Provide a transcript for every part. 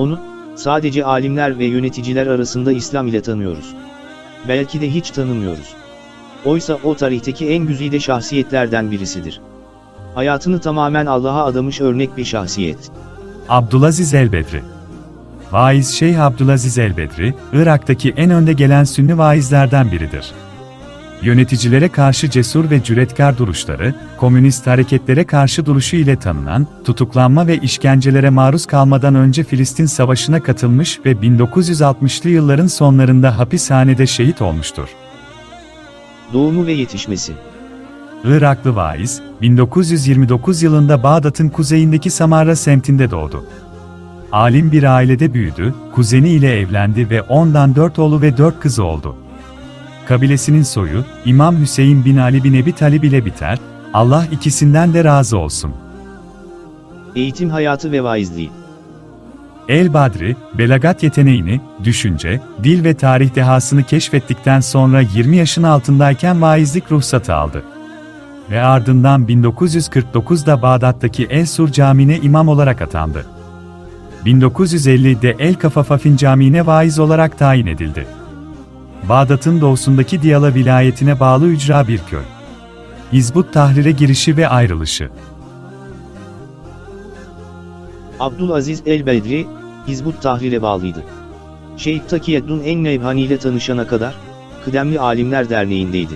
Onu, sadece alimler ve yöneticiler arasında İslam ile tanıyoruz. Belki de hiç tanımıyoruz. Oysa o tarihteki en güzide şahsiyetlerden birisidir. Hayatını tamamen Allah'a adamış örnek bir şahsiyet. Abdülaziz Elbedri Vaiz Şeyh Abdülaziz Elbedri, Irak'taki en önde gelen Sünni vaizlerden biridir. Yöneticilere karşı cesur ve cüretkar duruşları, komünist hareketlere karşı duruşu ile tanınan, tutuklanma ve işkencelere maruz kalmadan önce Filistin Savaşı'na katılmış ve 1960'lı yılların sonlarında hapishanede şehit olmuştur. Doğumu ve yetişmesi. Iraklı vaiz, 1929 yılında Bağdat'ın kuzeyindeki Samarra semtinde doğdu. Alim bir ailede büyüdü, kuzeni ile evlendi ve ondan dört oğlu ve dört kızı oldu. Kabilesinin soyu, İmam Hüseyin bin Ali bin Ebi Talib ile biter, Allah ikisinden de razı olsun. Eğitim hayatı ve vaizliği. El Badri, belagat yeteneğini, düşünce, dil ve tarih dehasını keşfettikten sonra 20 yaşın altındayken vaizlik ruhsatı aldı. Ve ardından 1949'da Bağdat'taki El Sur Camii'ne imam olarak atandı. 1950'de El Kafafafin Camii'ne vaiz olarak tayin edildi. Bağdat'ın doğusundaki Diyala vilayetine bağlı ücra bir köy. Hizbut Tahrir'e girişi ve ayrılışı. Abdülaziz el-Bedri, Hizbut Tahrir'e bağlıydı. Şeyh Takiyeddin en-Nevhani ile tanışana kadar, Kıdemli Alimler Derneği'ndeydi.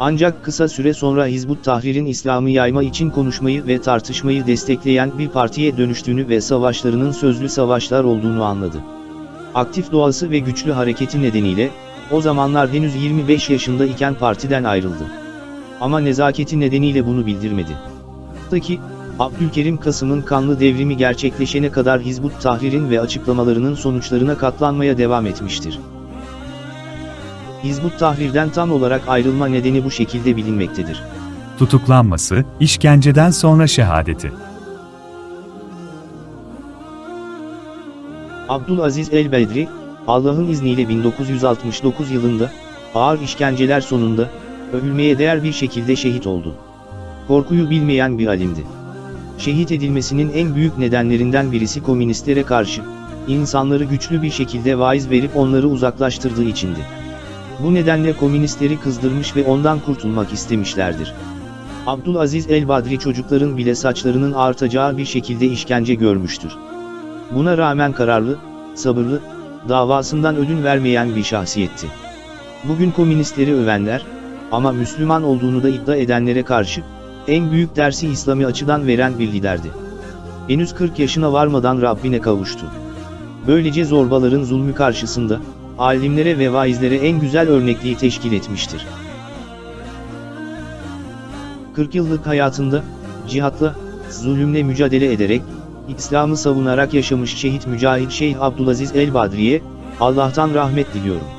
Ancak kısa süre sonra Hizbut Tahrir'in İslam'ı yayma için konuşmayı ve tartışmayı destekleyen bir partiye dönüştüğünü ve savaşlarının sözlü savaşlar olduğunu anladı. Aktif doğası ve güçlü hareketi nedeniyle, o zamanlar henüz 25 yaşında iken partiden ayrıldı. Ama nezaketi nedeniyle bunu bildirmedi. Ta ki, Abdülkerim Kasım'ın kanlı devrimi gerçekleşene kadar Hizbut Tahrir'in ve açıklamalarının sonuçlarına katlanmaya devam etmiştir. Hizbut Tahrir'den tam olarak ayrılma nedeni bu şekilde bilinmektedir. Tutuklanması, işkenceden sonra şehadeti. Abdülaziz el-Bedri, Allah'ın izniyle 1969 yılında, ağır işkenceler sonunda, övülmeye değer bir şekilde şehit oldu. Korkuyu bilmeyen bir alimdi. Şehit edilmesinin en büyük nedenlerinden birisi komünistlere karşı, insanları güçlü bir şekilde vaiz verip onları uzaklaştırdığı içindi. Bu nedenle komünistleri kızdırmış ve ondan kurtulmak istemişlerdir. Abdülaziz el-Badri çocukların bile saçlarının artacağı bir şekilde işkence görmüştür. Buna rağmen kararlı, sabırlı, davasından ödün vermeyen bir şahsiyetti. Bugün komünistleri övenler, ama Müslüman olduğunu da iddia edenlere karşı, en büyük dersi İslami açıdan veren bir liderdi. Henüz 40 yaşına varmadan Rabbine kavuştu. Böylece zorbaların zulmü karşısında, alimlere ve vaizlere en güzel örnekliği teşkil etmiştir. 40 yıllık hayatında, cihatla, zulümle mücadele ederek, İslam'ı savunarak yaşamış şehit mücahit Şeyh Abdülaziz el-Badri'ye, Allah'tan rahmet diliyorum.